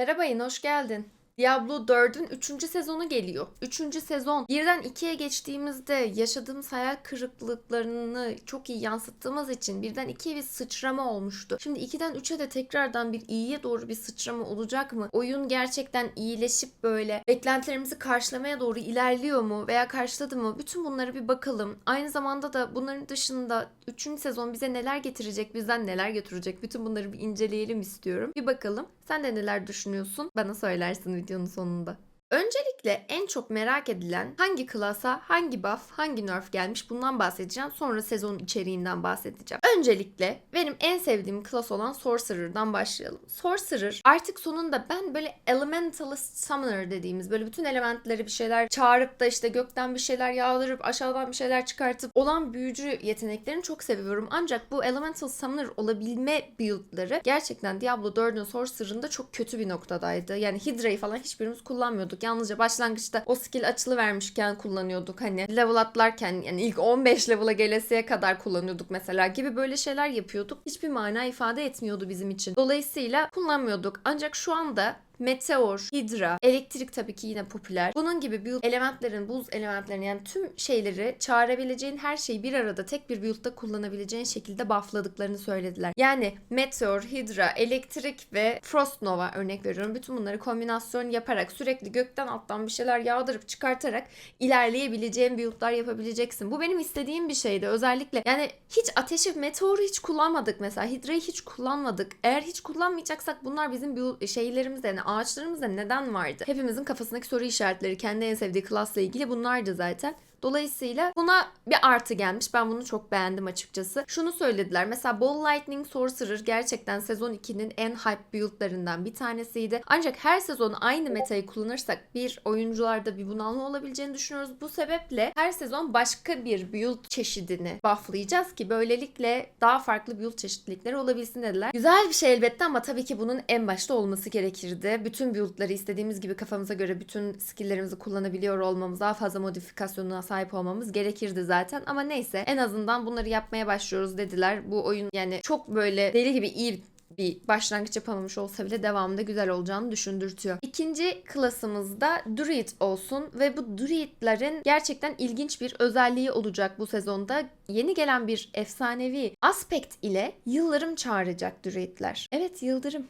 Merhaba Yine hoş geldin. Diablo 4'ün 3. sezonu geliyor. 3. sezon. Birden 2'ye geçtiğimizde yaşadığımız hayal kırıklıklarını çok iyi yansıttığımız için birden 2'ye bir sıçrama olmuştu. Şimdi 2'den 3'e de tekrardan bir iyiye doğru bir sıçrama olacak mı? Oyun gerçekten iyileşip böyle beklentilerimizi karşılamaya doğru ilerliyor mu veya karşıladı mı? Bütün bunlara bir bakalım. Aynı zamanda da bunların dışında 3. sezon bize neler getirecek, bizden neler götürecek? Bütün bunları bir inceleyelim istiyorum. Bir bakalım. Sen de neler düşünüyorsun? Bana söylersin videonun sonunda. Öncelikle en çok merak edilen hangi klasa, hangi buff, hangi nerf gelmiş bundan bahsedeceğim. Sonra sezonun içeriğinden bahsedeceğim. Öncelikle benim en sevdiğim klas olan Sorcerer'dan başlayalım. Sorcerer artık sonunda ben böyle Elementalist Summoner dediğimiz böyle bütün elementleri bir şeyler çağırıp da işte gökten bir şeyler yağdırıp aşağıdan bir şeyler çıkartıp olan büyücü yeteneklerini çok seviyorum. Ancak bu Elemental Summoner olabilme build'ları gerçekten Diablo 4'ün Sorcerer'ında çok kötü bir noktadaydı. Yani Hydra'yı falan hiçbirimiz kullanmıyorduk. Yalnızca başlangıçta o skill açılı vermişken kullanıyorduk. Hani level atlarken yani ilk 15 level'a gelesiye kadar kullanıyorduk mesela gibi böyle şeyler yapıyorduk. Hiçbir mana ifade etmiyordu bizim için. Dolayısıyla kullanmıyorduk. Ancak şu anda Meteor, Hydra, elektrik tabii ki yine popüler. Bunun gibi build elementlerin, buz elementlerin yani tüm şeyleri çağırabileceğin her şeyi bir arada tek bir build'da kullanabileceğin şekilde buffladıklarını söylediler. Yani Meteor, Hydra, elektrik ve Frost Nova örnek veriyorum. Bütün bunları kombinasyon yaparak sürekli gökten alttan bir şeyler yağdırıp çıkartarak ilerleyebileceğin build'lar yapabileceksin. Bu benim istediğim bir şeydi. Özellikle yani hiç ateşi, meteoru hiç kullanmadık mesela. Hydra'yı hiç kullanmadık. Eğer hiç kullanmayacaksak bunlar bizim build şeylerimizde yani ağaçlarımızda neden vardı? Hepimizin kafasındaki soru işaretleri kendi en sevdiği klasla ilgili bunlardı zaten. Dolayısıyla buna bir artı gelmiş. Ben bunu çok beğendim açıkçası. Şunu söylediler. Mesela Ball Lightning Sorcerer gerçekten sezon 2'nin en hype build'larından bir tanesiydi. Ancak her sezon aynı metayı kullanırsak bir oyuncularda bir bunalma olabileceğini düşünüyoruz. Bu sebeple her sezon başka bir build çeşidini bufflayacağız ki böylelikle daha farklı build çeşitlilikleri olabilsin dediler. Güzel bir şey elbette ama tabii ki bunun en başta olması gerekirdi. Bütün build'ları istediğimiz gibi kafamıza göre bütün skill'lerimizi kullanabiliyor olmamız, daha fazla modifikasyonuna sahip olmamız gerekirdi zaten. Ama neyse en azından bunları yapmaya başlıyoruz dediler. Bu oyun yani çok böyle deli gibi iyi bir başlangıç yapamamış olsa bile devamında güzel olacağını düşündürtüyor. İkinci klasımızda Druid olsun ve bu Druid'lerin gerçekten ilginç bir özelliği olacak bu sezonda. Yeni gelen bir efsanevi aspekt ile yıldırım çağıracak Druid'ler. Evet yıldırım.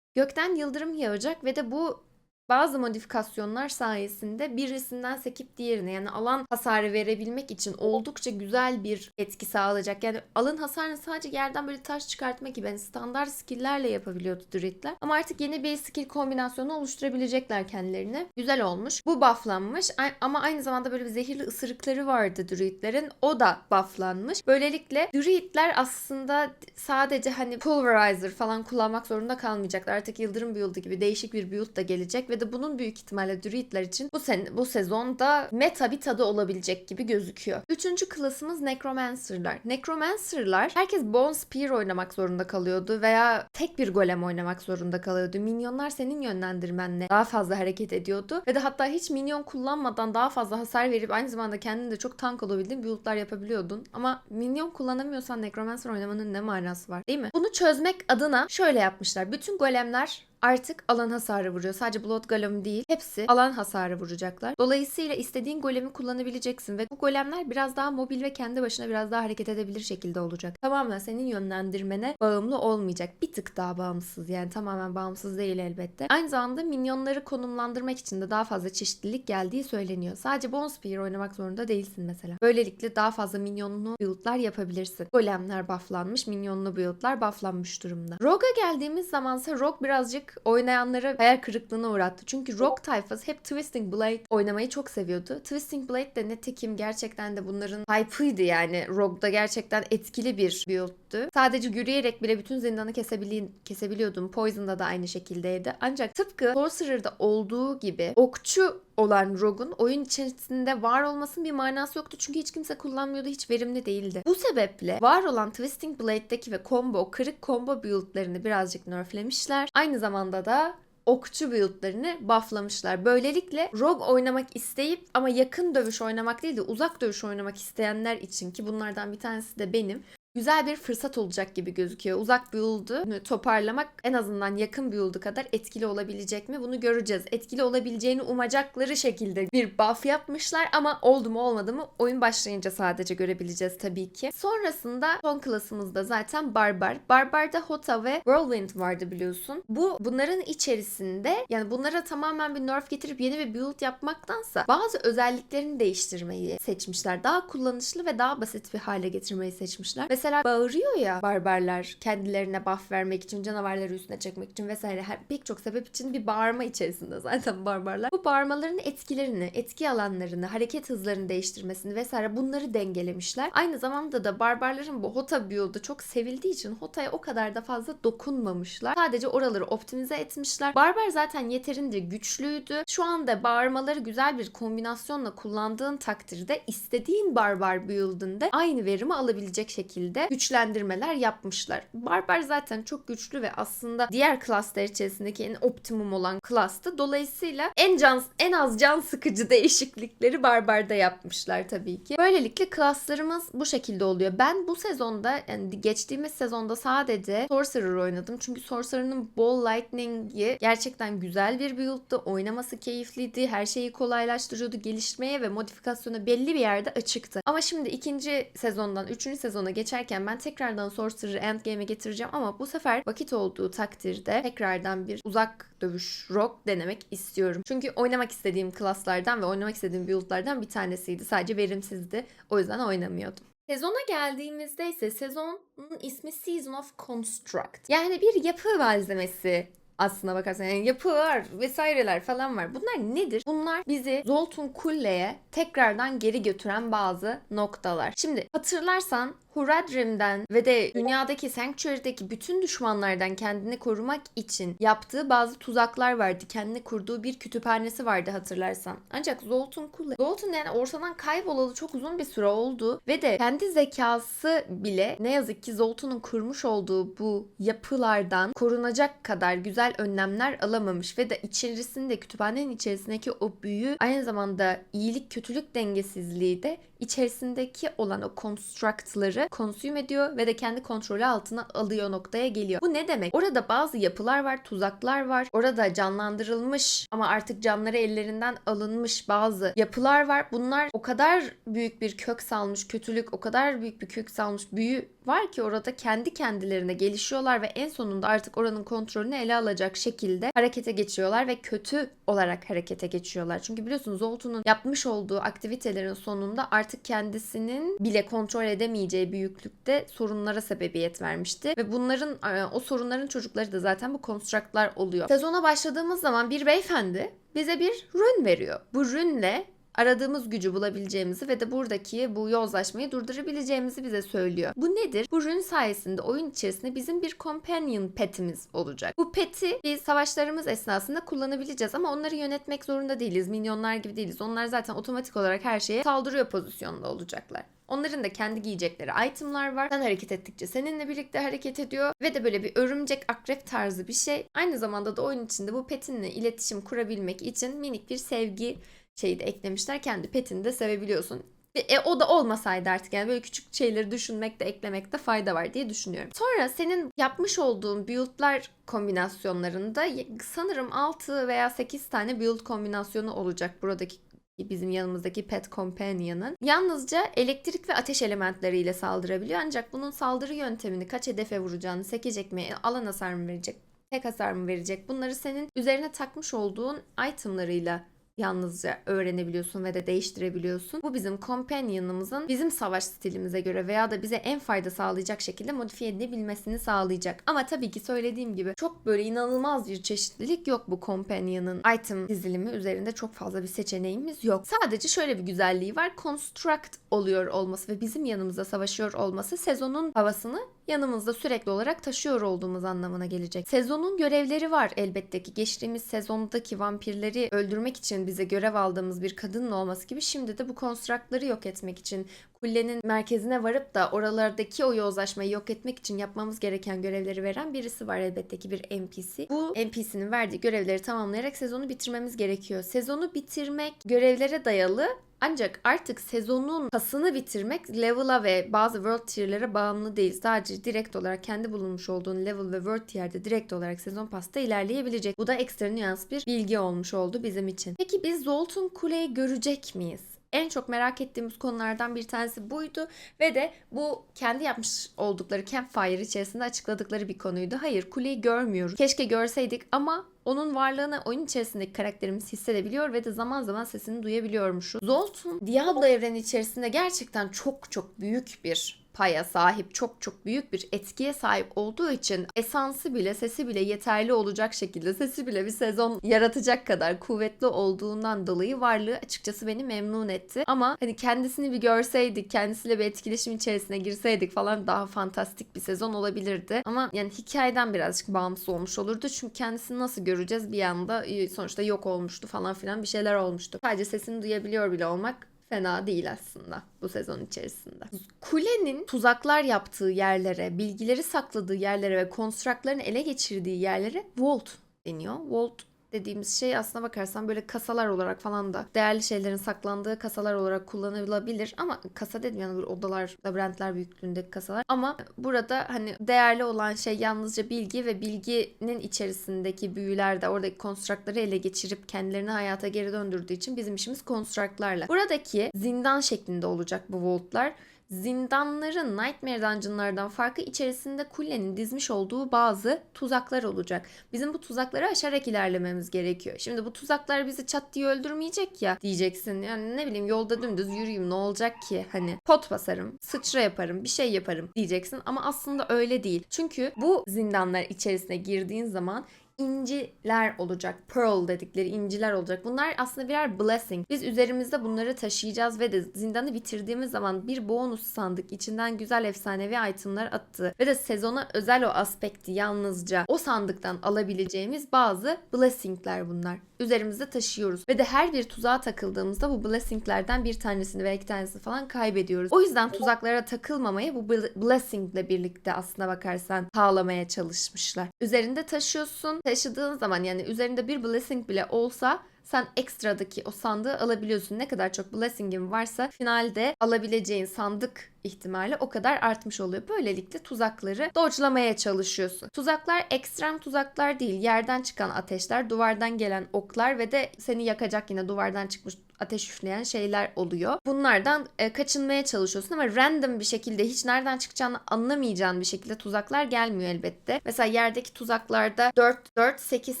Gökten yıldırım yağacak ve de bu bazı modifikasyonlar sayesinde birisinden sekip diğerine yani alan hasarı verebilmek için oldukça güzel bir etki sağlayacak. Yani alan hasarını sadece yerden böyle taş çıkartma gibi yani standart skill'lerle yapabiliyordu Druid'ler. Ama artık yeni bir skill kombinasyonu oluşturabilecekler kendilerine. Güzel olmuş. Bu bufflanmış ama aynı zamanda böyle bir zehirli ısırıkları vardı Druid'lerin. O da bufflanmış. Böylelikle Druid'ler aslında sadece hani pulverizer falan kullanmak zorunda kalmayacaklar. Artık yıldırım build'ı gibi değişik bir build da gelecek ve de bunun büyük ihtimalle Druid'ler için bu sen bu sezonda meta bir tadı olabilecek gibi gözüküyor. Üçüncü klasımız Necromancer'lar. Necromancer'lar herkes Bone Spear oynamak zorunda kalıyordu veya tek bir golem oynamak zorunda kalıyordu. Minyonlar senin yönlendirmenle daha fazla hareket ediyordu ve de hatta hiç minyon kullanmadan daha fazla hasar verip aynı zamanda kendin de çok tank olabildiğin build'lar yapabiliyordun. Ama minyon kullanamıyorsan Necromancer oynamanın ne manası var değil mi? Bunu çözmek adına şöyle yapmışlar. Bütün golemler artık alan hasarı vuruyor. Sadece Blood Golem değil. Hepsi alan hasarı vuracaklar. Dolayısıyla istediğin golemi kullanabileceksin ve bu golemler biraz daha mobil ve kendi başına biraz daha hareket edebilir şekilde olacak. Tamamen senin yönlendirmene bağımlı olmayacak. Bir tık daha bağımsız yani tamamen bağımsız değil elbette. Aynı zamanda minyonları konumlandırmak için de daha fazla çeşitlilik geldiği söyleniyor. Sadece Bone Spear oynamak zorunda değilsin mesela. Böylelikle daha fazla minyonlu build'lar yapabilirsin. Golemler bufflanmış, minyonlu build'lar bufflanmış durumda. Rogue'a geldiğimiz zamansa Rogue birazcık oynayanları hayal kırıklığına uğrattı. Çünkü Rogue tayfası hep Twisting Blade oynamayı çok seviyordu. Twisting Blade de netekim gerçekten de bunların hype'ıydı yani. Rogue'da gerçekten etkili bir build'tü. Sadece yürüyerek bile bütün zindanı kesebili kesebiliyordum. Poison'da da aynı şekildeydi. Ancak tıpkı Sorcerer'da olduğu gibi okçu olan Rogue'un oyun içerisinde var olmasının bir manası yoktu. Çünkü hiç kimse kullanmıyordu, hiç verimli değildi. Bu sebeple var olan Twisting Blade'deki ve combo, kırık combo build'lerini birazcık nerflemişler. Aynı zamanda da okçu build'larını bufflamışlar. Böylelikle rogue oynamak isteyip ama yakın dövüş oynamak değil de uzak dövüş oynamak isteyenler için ki bunlardan bir tanesi de benim güzel bir fırsat olacak gibi gözüküyor. Uzak bir yoldu toparlamak en azından yakın bir yoldu kadar etkili olabilecek mi? Bunu göreceğiz. Etkili olabileceğini umacakları şekilde bir buff yapmışlar ama oldu mu olmadı mı oyun başlayınca sadece görebileceğiz tabii ki. Sonrasında son klasımızda zaten Barbar. Barbar'da Hota ve Whirlwind vardı biliyorsun. Bu bunların içerisinde yani bunlara tamamen bir nerf getirip yeni bir build yapmaktansa bazı özelliklerini değiştirmeyi seçmişler. Daha kullanışlı ve daha basit bir hale getirmeyi seçmişler. Mesela bağırıyor ya barbarlar kendilerine buff vermek için, canavarları üstüne çekmek için vesaire her, pek çok sebep için bir bağırma içerisinde zaten barbarlar. Bu bağırmaların etkilerini, etki alanlarını, hareket hızlarını değiştirmesini vesaire bunları dengelemişler. Aynı zamanda da barbarların bu Hota build'ı çok sevildiği için Hota'ya o kadar da fazla dokunmamışlar. Sadece oraları optimize etmişler. Barbar zaten yeterince güçlüydü. Şu anda bağırmaları güzel bir kombinasyonla kullandığın takdirde istediğin barbar build'inde aynı verimi alabilecek şekilde güçlendirmeler yapmışlar. Barbar zaten çok güçlü ve aslında diğer klaslar içerisindeki en optimum olan klastı. Dolayısıyla en can en az can sıkıcı değişiklikleri Barbar'da yapmışlar tabii ki. Böylelikle klaslarımız bu şekilde oluyor. Ben bu sezonda yani geçtiğimiz sezonda sadece Sorcerer oynadım. Çünkü Sorcerer'ın Ball Lightning'i gerçekten güzel bir build'dı. Oynaması keyifliydi. Her şeyi kolaylaştırıyordu. Gelişmeye ve modifikasyona belli bir yerde açıktı. Ama şimdi ikinci sezondan üçüncü sezona geçerken ben tekrardan Sorcerer'ı endgame'e getireceğim ama bu sefer vakit olduğu takdirde tekrardan bir uzak dövüş rock denemek istiyorum. Çünkü oynamak istediğim klaslardan ve oynamak istediğim build'lardan bir tanesiydi. Sadece verimsizdi. O yüzden oynamıyordum. Sezona geldiğimizde ise sezonun ismi Season of Construct. Yani bir yapı malzemesi aslına bakarsan yani yapılar vesaireler falan var. Bunlar nedir? Bunlar bizi Zoltun Kulle'ye tekrardan geri götüren bazı noktalar. Şimdi hatırlarsan Huradrim'den ve de dünyadaki Sanctuary'deki bütün düşmanlardan kendini korumak için yaptığı bazı tuzaklar vardı. Kendine kurduğu bir kütüphanesi vardı hatırlarsan. Ancak Zoltun Kule, Zoltun yani ortadan kaybolalı çok uzun bir süre oldu ve de kendi zekası bile ne yazık ki Zoltun'un kurmuş olduğu bu yapılardan korunacak kadar güzel önlemler alamamış ve de içerisinde kütüphanenin içerisindeki o büyü aynı zamanda iyilik kötülük dengesizliği de içerisindeki olan o construct'ları consume ediyor ve de kendi kontrolü altına alıyor noktaya geliyor. Bu ne demek? Orada bazı yapılar var, tuzaklar var. Orada canlandırılmış ama artık canları ellerinden alınmış bazı yapılar var. Bunlar o kadar büyük bir kök salmış kötülük, o kadar büyük bir kök salmış büyü var ki orada kendi kendilerine gelişiyorlar ve en sonunda artık oranın kontrolünü ele alacak şekilde harekete geçiyorlar ve kötü olarak harekete geçiyorlar. Çünkü biliyorsunuz Zoltun'un yapmış olduğu aktivitelerin sonunda artık kendisinin bile kontrol edemeyeceği büyüklükte sorunlara sebebiyet vermişti ve bunların e, o sorunların çocukları da zaten bu konstruktlar oluyor. Sezona başladığımız zaman bir beyefendi bize bir rün veriyor. Bu rünle aradığımız gücü bulabileceğimizi ve de buradaki bu yozlaşmayı durdurabileceğimizi bize söylüyor. Bu nedir? Bu rün sayesinde oyun içerisinde bizim bir companion petimiz olacak. Bu peti biz savaşlarımız esnasında kullanabileceğiz ama onları yönetmek zorunda değiliz. Minyonlar gibi değiliz. Onlar zaten otomatik olarak her şeye saldırıyor pozisyonda olacaklar. Onların da kendi giyecekleri itemlar var. Sen hareket ettikçe seninle birlikte hareket ediyor. Ve de böyle bir örümcek akrep tarzı bir şey. Aynı zamanda da oyun içinde bu petinle iletişim kurabilmek için minik bir sevgi şeyi de eklemişler. Kendi petini de sevebiliyorsun. E, o da olmasaydı artık yani böyle küçük şeyleri düşünmekte eklemekte fayda var diye düşünüyorum. Sonra senin yapmış olduğun build'lar kombinasyonlarında sanırım 6 veya 8 tane build kombinasyonu olacak buradaki bizim yanımızdaki pet companion'ın yalnızca elektrik ve ateş elementleriyle saldırabiliyor. Ancak bunun saldırı yöntemini kaç hedefe vuracağını, sekecek mi, alan hasar mı verecek, tek hasar mı verecek bunları senin üzerine takmış olduğun itemlarıyla yalnızca öğrenebiliyorsun ve de değiştirebiliyorsun. Bu bizim companion'ımızın bizim savaş stilimize göre veya da bize en fayda sağlayacak şekilde modifiye edilebilmesini sağlayacak. Ama tabii ki söylediğim gibi çok böyle inanılmaz bir çeşitlilik yok bu companion'ın item dizilimi üzerinde çok fazla bir seçeneğimiz yok. Sadece şöyle bir güzelliği var. Construct oluyor olması ve bizim yanımızda savaşıyor olması sezonun havasını yanımızda sürekli olarak taşıyor olduğumuz anlamına gelecek. Sezonun görevleri var elbette ki. Geçtiğimiz sezondaki vampirleri öldürmek için bize görev aldığımız bir kadının olması gibi şimdi de bu konstruktları yok etmek için kullenin merkezine varıp da oralardaki o yozlaşmayı yok etmek için yapmamız gereken görevleri veren birisi var elbette ki bir NPC. Bu NPC'nin verdiği görevleri tamamlayarak sezonu bitirmemiz gerekiyor. Sezonu bitirmek görevlere dayalı Ancak artık sezonun pasını bitirmek level'a ve bazı world tier'lere bağımlı değil. Sadece direkt olarak kendi bulunmuş olduğun level ve world tier'de direkt olarak sezon pasta ilerleyebilecek. Bu da ekstra nüans bir bilgi olmuş oldu bizim için. Peki biz Zolt'un kuleyi görecek miyiz? En çok merak ettiğimiz konulardan bir tanesi buydu ve de bu kendi yapmış oldukları campfire içerisinde açıkladıkları bir konuydu. Hayır kuleyi görmüyoruz. Keşke görseydik ama onun varlığını oyun içerisindeki karakterimiz hissedebiliyor ve de zaman zaman sesini duyabiliyormuşuz. Zolt'un Diablo evreni içerisinde gerçekten çok çok büyük bir paya sahip, çok çok büyük bir etkiye sahip olduğu için esansı bile, sesi bile yeterli olacak şekilde, sesi bile bir sezon yaratacak kadar kuvvetli olduğundan dolayı varlığı açıkçası beni memnun etti. Ama hani kendisini bir görseydik, kendisiyle bir etkileşim içerisine girseydik falan daha fantastik bir sezon olabilirdi. Ama yani hikayeden birazcık bağımsız olmuş olurdu. Çünkü kendisini nasıl göreceğiz bir anda sonuçta yok olmuştu falan filan bir şeyler olmuştu. Sadece sesini duyabiliyor bile olmak fena değil aslında bu sezon içerisinde. Kulenin tuzaklar yaptığı yerlere, bilgileri sakladığı yerlere ve konstraklarını ele geçirdiği yerlere vault deniyor. Vault dediğimiz şey aslına bakarsan böyle kasalar olarak falan da değerli şeylerin saklandığı kasalar olarak kullanılabilir. Ama kasa dedim yani böyle odalar, labirentler büyüklüğündeki kasalar. Ama burada hani değerli olan şey yalnızca bilgi ve bilginin içerisindeki büyüler de oradaki konstrakları ele geçirip kendilerini hayata geri döndürdüğü için bizim işimiz konstraklarla. Buradaki zindan şeklinde olacak bu vaultlar zindanların Nightmare Dungeon'lardan farkı içerisinde kulenin dizmiş olduğu bazı tuzaklar olacak. Bizim bu tuzakları aşarak ilerlememiz gerekiyor. Şimdi bu tuzaklar bizi çat diye öldürmeyecek ya diyeceksin. Yani ne bileyim yolda dümdüz yürüyeyim ne olacak ki? Hani pot basarım, sıçra yaparım, bir şey yaparım diyeceksin. Ama aslında öyle değil. Çünkü bu zindanlar içerisine girdiğin zaman inciler olacak. Pearl dedikleri inciler olacak. Bunlar aslında birer blessing. Biz üzerimizde bunları taşıyacağız ve de zindanı bitirdiğimiz zaman bir bonus sandık içinden güzel efsanevi itemler attı. Ve de sezona özel o aspekti yalnızca o sandıktan alabileceğimiz bazı blessingler bunlar. Üzerimizde taşıyoruz. Ve de her bir tuzağa takıldığımızda bu blessinglerden bir tanesini veya iki tanesini falan kaybediyoruz. O yüzden tuzaklara takılmamayı bu blessingle birlikte aslına bakarsan sağlamaya çalışmışlar. Üzerinde taşıyorsun taşıdığın zaman yani üzerinde bir blessing bile olsa sen ekstradaki o sandığı alabiliyorsun. Ne kadar çok blessing'in varsa finalde alabileceğin sandık ihtimali o kadar artmış oluyor. Böylelikle tuzakları dodge'lamaya çalışıyorsun. Tuzaklar ekstrem tuzaklar değil. Yerden çıkan ateşler, duvardan gelen oklar ve de seni yakacak yine duvardan çıkmış ateş üfleyen şeyler oluyor. Bunlardan e, kaçınmaya çalışıyorsun ama random bir şekilde hiç nereden çıkacağını anlamayacağın bir şekilde tuzaklar gelmiyor elbette. Mesela yerdeki tuzaklarda 4 4 8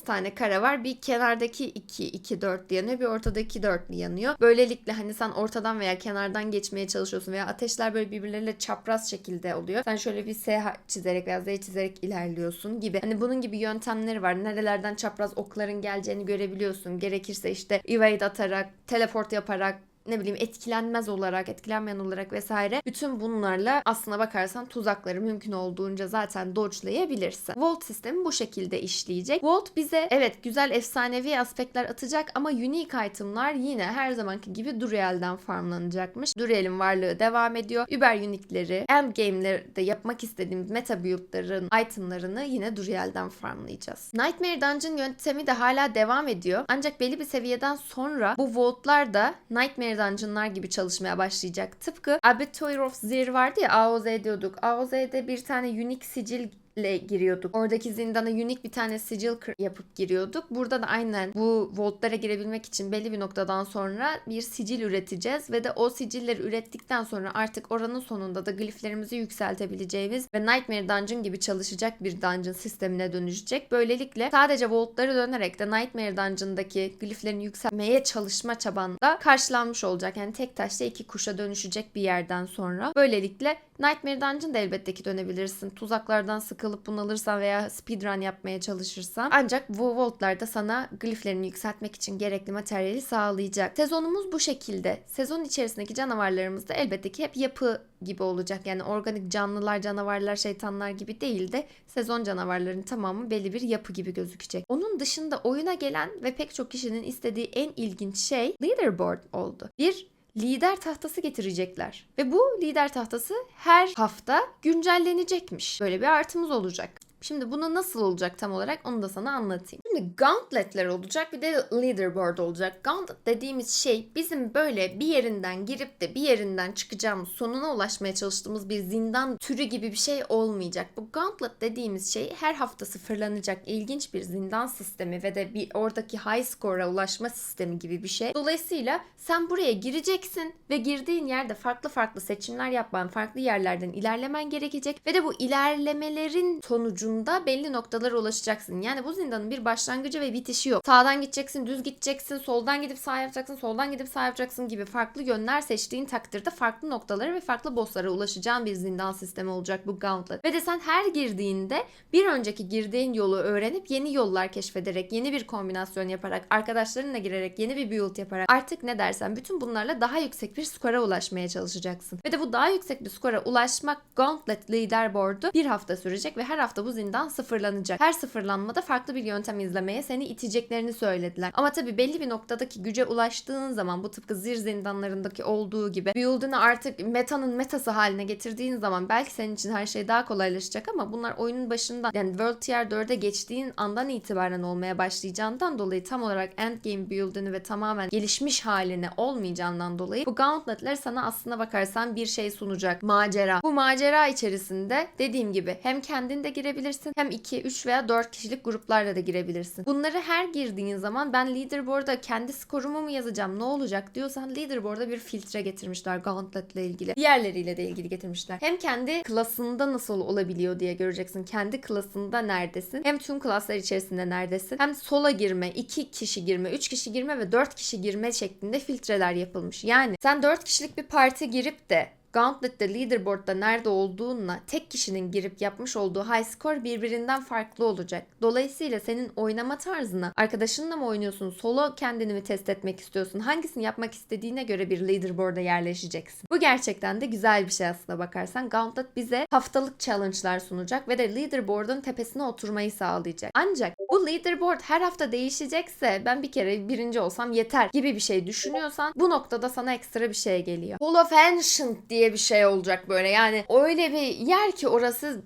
tane kare var. Bir kenardaki 2 2 4 yanıyor. Bir ortadaki 4 yanıyor. Böylelikle hani sen ortadan veya kenardan geçmeye çalışıyorsun veya ateşler böyle birbirleriyle çapraz şekilde oluyor. Sen şöyle bir S çizerek veya Z çizerek ilerliyorsun gibi. Hani bunun gibi yöntemleri var. Nerelerden çapraz okların geleceğini görebiliyorsun. Gerekirse işte evade atarak, teleport yaparak ne bileyim etkilenmez olarak, etkilenmeyen olarak vesaire bütün bunlarla aslına bakarsan tuzakları mümkün olduğunca zaten dodge'layabilirsin. Volt sistemi bu şekilde işleyecek. Volt bize evet güzel efsanevi aspektler atacak ama unique itemlar yine her zamanki gibi Duriel'den farmlanacakmış. Duriel'in varlığı devam ediyor. Uber unique'leri, endgame'lerde yapmak istediğimiz meta build'ların itemlarını yine Duriel'den farmlayacağız. Nightmare Dungeon yöntemi de hala devam ediyor. Ancak belli bir seviyeden sonra bu Volt'lar da Nightmare dungeonlar gibi çalışmaya başlayacak. Tıpkı Abattoir of Zir vardı ya AOZ diyorduk. AOZ'de bir tane unique sicil ile giriyorduk. Oradaki zindana unik bir tane sicil yapıp giriyorduk. Burada da aynen bu voltlara girebilmek için belli bir noktadan sonra bir sicil üreteceğiz ve de o sicilleri ürettikten sonra artık oranın sonunda da gliflerimizi yükseltebileceğimiz ve Nightmare Dungeon gibi çalışacak bir dungeon sistemine dönüşecek. Böylelikle sadece voltları dönerek de Nightmare Dungeon'daki gliflerin yükselmeye çalışma çabanda karşılanmış olacak. Yani tek taşla iki kuşa dönüşecek bir yerden sonra. Böylelikle Nightmare Dungeon da elbette ki dönebilirsin. Tuzaklardan sıkılıp bunalırsan veya speedrun yapmaya çalışırsan. Ancak bu Vault'lar da sana gliflerini yükseltmek için gerekli materyali sağlayacak. Sezonumuz bu şekilde. Sezon içerisindeki canavarlarımız da elbette ki hep yapı gibi olacak. Yani organik canlılar, canavarlar, şeytanlar gibi değil de sezon canavarlarının tamamı belli bir yapı gibi gözükecek. Onun dışında oyuna gelen ve pek çok kişinin istediği en ilginç şey leaderboard oldu. Bir lider tahtası getirecekler. Ve bu lider tahtası her hafta güncellenecekmiş. Böyle bir artımız olacak. Şimdi bunu nasıl olacak tam olarak onu da sana anlatayım. Şimdi gauntletler olacak bir de leaderboard olacak. Gauntlet dediğimiz şey bizim böyle bir yerinden girip de bir yerinden çıkacağımız sonuna ulaşmaya çalıştığımız bir zindan türü gibi bir şey olmayacak. Bu gauntlet dediğimiz şey her hafta sıfırlanacak ilginç bir zindan sistemi ve de bir oradaki high score'a ulaşma sistemi gibi bir şey. Dolayısıyla sen buraya gireceksin ve girdiğin yerde farklı farklı seçimler yapman, farklı yerlerden ilerlemen gerekecek ve de bu ilerlemelerin sonucunda belli noktalara ulaşacaksın. Yani bu zindanın bir başlangıcı ve bitişi yok. Sağdan gideceksin, düz gideceksin, soldan gidip sağ yapacaksın, soldan gidip sağ yapacaksın gibi farklı yönler seçtiğin takdirde farklı noktalara ve farklı bosslara ulaşacağın bir zindan sistemi olacak bu Gauntlet. Ve de sen her girdiğinde bir önceki girdiğin yolu öğrenip yeni yollar keşfederek, yeni bir kombinasyon yaparak, arkadaşlarınla girerek, yeni bir build yaparak artık ne dersen bütün bunlarla daha yüksek bir skora ulaşmaya çalışacaksın. Ve de bu daha yüksek bir skora ulaşmak Gauntlet Leaderboard'u bir hafta sürecek ve her hafta bu zindan sıfırlanacak. Her sıfırlanmada farklı bir yöntem izlemeye seni iteceklerini söylediler. Ama tabii belli bir noktadaki güce ulaştığın zaman bu tıpkı zir zindanlarındaki olduğu gibi build'ını artık metanın metası haline getirdiğin zaman belki senin için her şey daha kolaylaşacak ama bunlar oyunun başında yani World Tier 4'e geçtiğin andan itibaren olmaya başlayacağından dolayı tam olarak endgame build'ını ve tamamen gelişmiş halini olmayacağından dolayı bu gauntletler sana aslına bakarsan bir şey sunacak. Macera. Bu macera içerisinde dediğim gibi hem kendin de girebilirsin hem 2, 3 veya 4 kişilik gruplarla da girebilirsin. Bunları her girdiğin zaman ben leaderboard'a kendi skorumu mu yazacağım ne olacak diyorsan leaderboard'a bir filtre getirmişler Gauntlet'le ilgili. Diğerleriyle de ilgili getirmişler. Hem kendi klasında nasıl olabiliyor diye göreceksin. Kendi klasında neredesin? Hem tüm klaslar içerisinde neredesin? Hem sola girme, 2 kişi girme, 3 kişi girme ve 4 kişi girme şeklinde filtreler yapılmış. Yani sen 4 kişilik bir parti girip de Gauntlet'te leaderboard'da nerede olduğunla tek kişinin girip yapmış olduğu high score birbirinden farklı olacak. Dolayısıyla senin oynama tarzına arkadaşınla mı oynuyorsun, solo kendini mi test etmek istiyorsun, hangisini yapmak istediğine göre bir leaderboard'a yerleşeceksin. Bu gerçekten de güzel bir şey aslında bakarsan. Gauntlet bize haftalık challenge'lar sunacak ve de leaderboard'un tepesine oturmayı sağlayacak. Ancak bu leaderboard her hafta değişecekse ben bir kere birinci olsam yeter gibi bir şey düşünüyorsan bu noktada sana ekstra bir şey geliyor. Hall of Ancient diye bir şey olacak böyle yani öyle bir yer ki orası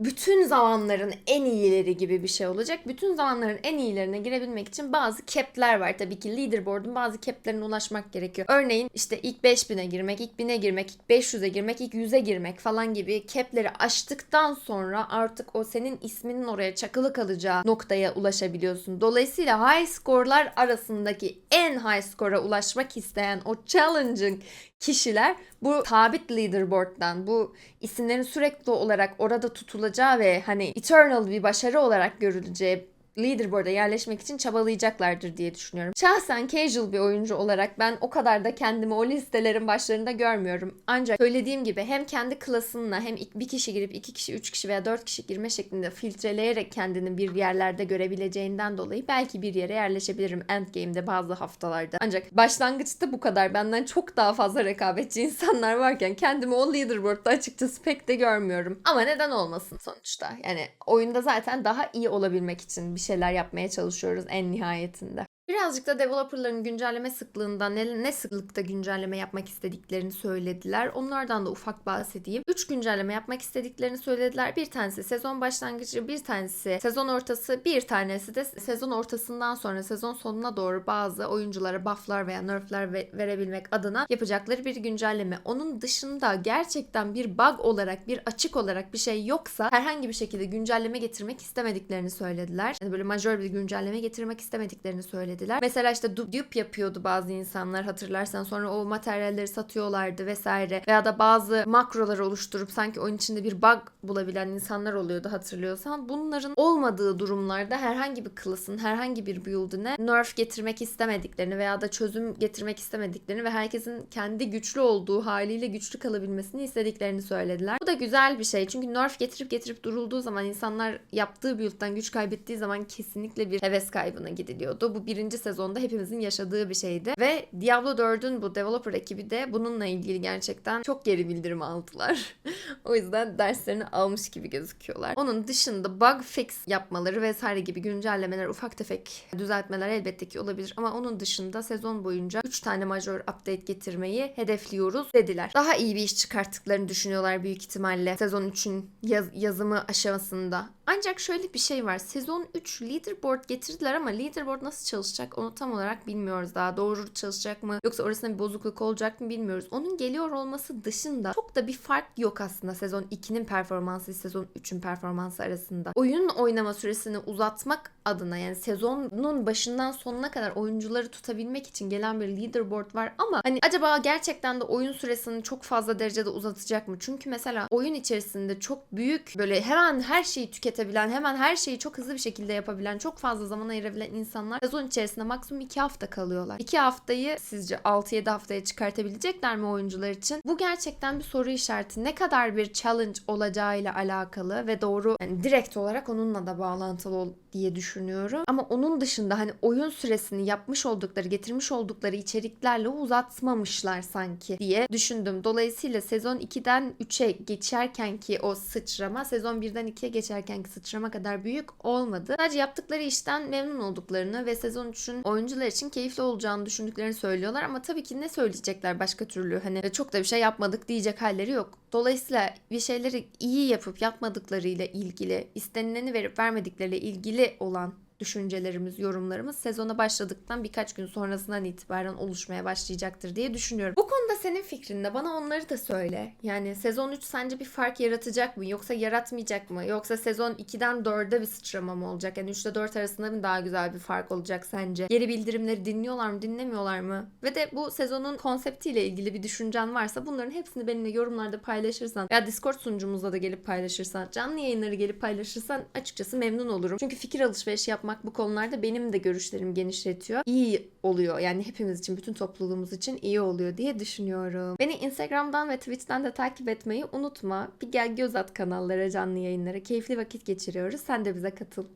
bütün zamanların en iyileri gibi bir şey olacak. Bütün zamanların en iyilerine girebilmek için bazı cap'ler var. Tabii ki leaderboard'un bazı cap'lerine ulaşmak gerekiyor. Örneğin işte ilk 5000'e girmek, ilk 1000'e girmek, ilk 500'e girmek, ilk 100'e girmek falan gibi cap'leri aştıktan sonra artık o senin isminin oraya çakılı kalacağı noktaya ulaşabiliyorsun. Dolayısıyla high score'lar arasındaki en high score'a ulaşmak isteyen o challenging kişiler bu sabit leaderboard'dan bu isimlerin sürekli olarak orada tutulacağı ve hani eternal bir başarı olarak görüleceği leaderboard'a yerleşmek için çabalayacaklardır diye düşünüyorum. Şahsen casual bir oyuncu olarak ben o kadar da kendimi o listelerin başlarında görmüyorum. Ancak söylediğim gibi hem kendi klasınla hem bir kişi girip iki kişi, üç kişi veya dört kişi girme şeklinde filtreleyerek kendini bir yerlerde görebileceğinden dolayı belki bir yere yerleşebilirim endgame'de bazı haftalarda. Ancak başlangıçta bu kadar benden çok daha fazla rekabetçi insanlar varken kendimi o leaderboard'da açıkçası pek de görmüyorum. Ama neden olmasın sonuçta? Yani oyunda zaten daha iyi olabilmek için bir şeyler yapmaya çalışıyoruz en nihayetinde. Birazcık da developerların güncelleme sıklığından ne, ne sıklıkta güncelleme yapmak istediklerini söylediler. Onlardan da ufak bahsedeyim. 3 güncelleme yapmak istediklerini söylediler. Bir tanesi sezon başlangıcı, bir tanesi sezon ortası, bir tanesi de sezon ortasından sonra sezon sonuna doğru bazı oyunculara bufflar veya nerfler ve- verebilmek adına yapacakları bir güncelleme. Onun dışında gerçekten bir bug olarak, bir açık olarak bir şey yoksa herhangi bir şekilde güncelleme getirmek istemediklerini söylediler. Yani böyle majör bir güncelleme getirmek istemediklerini söylediler. Mesela işte du- dupe yapıyordu bazı insanlar hatırlarsan sonra o materyalleri satıyorlardı vesaire veya da bazı makrolar oluşturup sanki oyun içinde bir bug bulabilen insanlar oluyordu hatırlıyorsan. Bunların olmadığı durumlarda herhangi bir klasın herhangi bir build'ine nerf getirmek istemediklerini veya da çözüm getirmek istemediklerini ve herkesin kendi güçlü olduğu haliyle güçlü kalabilmesini istediklerini söylediler. Bu da güzel bir şey çünkü nerf getirip getirip durulduğu zaman insanlar yaptığı build'den güç kaybettiği zaman kesinlikle bir heves kaybına gidiliyordu. Bu birinci birinci sezonda hepimizin yaşadığı bir şeydi. Ve Diablo 4'ün bu developer ekibi de bununla ilgili gerçekten çok geri bildirim aldılar. o yüzden derslerini almış gibi gözüküyorlar. Onun dışında bug fix yapmaları vesaire gibi güncellemeler, ufak tefek düzeltmeler elbette ki olabilir ama onun dışında sezon boyunca 3 tane major update getirmeyi hedefliyoruz dediler. Daha iyi bir iş çıkarttıklarını düşünüyorlar büyük ihtimalle sezon 3'ün yaz- yazımı aşamasında. Ancak şöyle bir şey var. Sezon 3 leaderboard getirdiler ama leaderboard nasıl çalışacak onu tam olarak bilmiyoruz daha. Doğru çalışacak mı yoksa orasında bir bozukluk olacak mı bilmiyoruz. Onun geliyor olması dışında çok da bir fark yok aslında sezon 2'nin performansı sezon 3'ün performansı arasında. Oyun oynama süresini uzatmak adına yani sezonun başından sonuna kadar oyuncuları tutabilmek için gelen bir leaderboard var ama hani acaba gerçekten de oyun süresini çok fazla derecede uzatacak mı? Çünkü mesela oyun içerisinde çok büyük böyle hemen her şeyi tüketebilen, hemen her şeyi çok hızlı bir şekilde yapabilen, çok fazla zaman ayırabilen insanlar sezon içerisinde maksimum 2 hafta kalıyorlar. 2 haftayı sizce 6-7 haftaya çıkartabilecekler mi oyuncular için? Bu gerçekten bir soru işareti. Ne kadar bir challenge olacağıyla alakalı ve doğru yani direkt olarak onunla da bağlantılı ol diye düşünüyorum. Ama onun dışında hani oyun süresini yapmış oldukları, getirmiş oldukları içeriklerle uzatmamışlar sanki diye düşündüm. Dolayısıyla sezon 2'den 3'e geçerken ki o sıçrama sezon 1'den 2'ye geçerken ki sıçrama kadar büyük olmadı. Sadece yaptıkları işten memnun olduklarını ve sezon 3'ün oyuncular için keyifli olacağını düşündüklerini söylüyorlar ama tabii ki ne söyleyecekler başka türlü hani çok da bir şey yapmadık diyecek halleri yok. Dolayısıyla bir şeyleri iyi yapıp yapmadıklarıyla ilgili, istenileni verip vermedikleriyle ilgili olan düşüncelerimiz, yorumlarımız sezona başladıktan birkaç gün sonrasından itibaren oluşmaya başlayacaktır diye düşünüyorum. Bu konuda senin fikrin ne? Bana onları da söyle. Yani sezon 3 sence bir fark yaratacak mı? Yoksa yaratmayacak mı? Yoksa sezon 2'den 4'e bir sıçrama mı olacak? Yani 3 ile 4 arasında mı daha güzel bir fark olacak sence? Geri bildirimleri dinliyorlar mı, dinlemiyorlar mı? Ve de bu sezonun konseptiyle ilgili bir düşüncen varsa bunların hepsini benimle yorumlarda paylaşırsan ya Discord sunucumuzda da gelip paylaşırsan, canlı yayınları gelip paylaşırsan açıkçası memnun olurum. Çünkü fikir alışverişi yapmak bu konularda benim de görüşlerimi genişletiyor. İyi oluyor. Yani hepimiz için, bütün topluluğumuz için iyi oluyor diye düşünüyorum. Beni Instagram'dan ve Twitch'ten de takip etmeyi unutma. Bir gel göz at kanallara, canlı yayınlara. Keyifli vakit geçiriyoruz. Sen de bize katıl.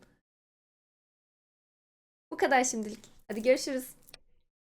Bu kadar şimdilik. Hadi görüşürüz.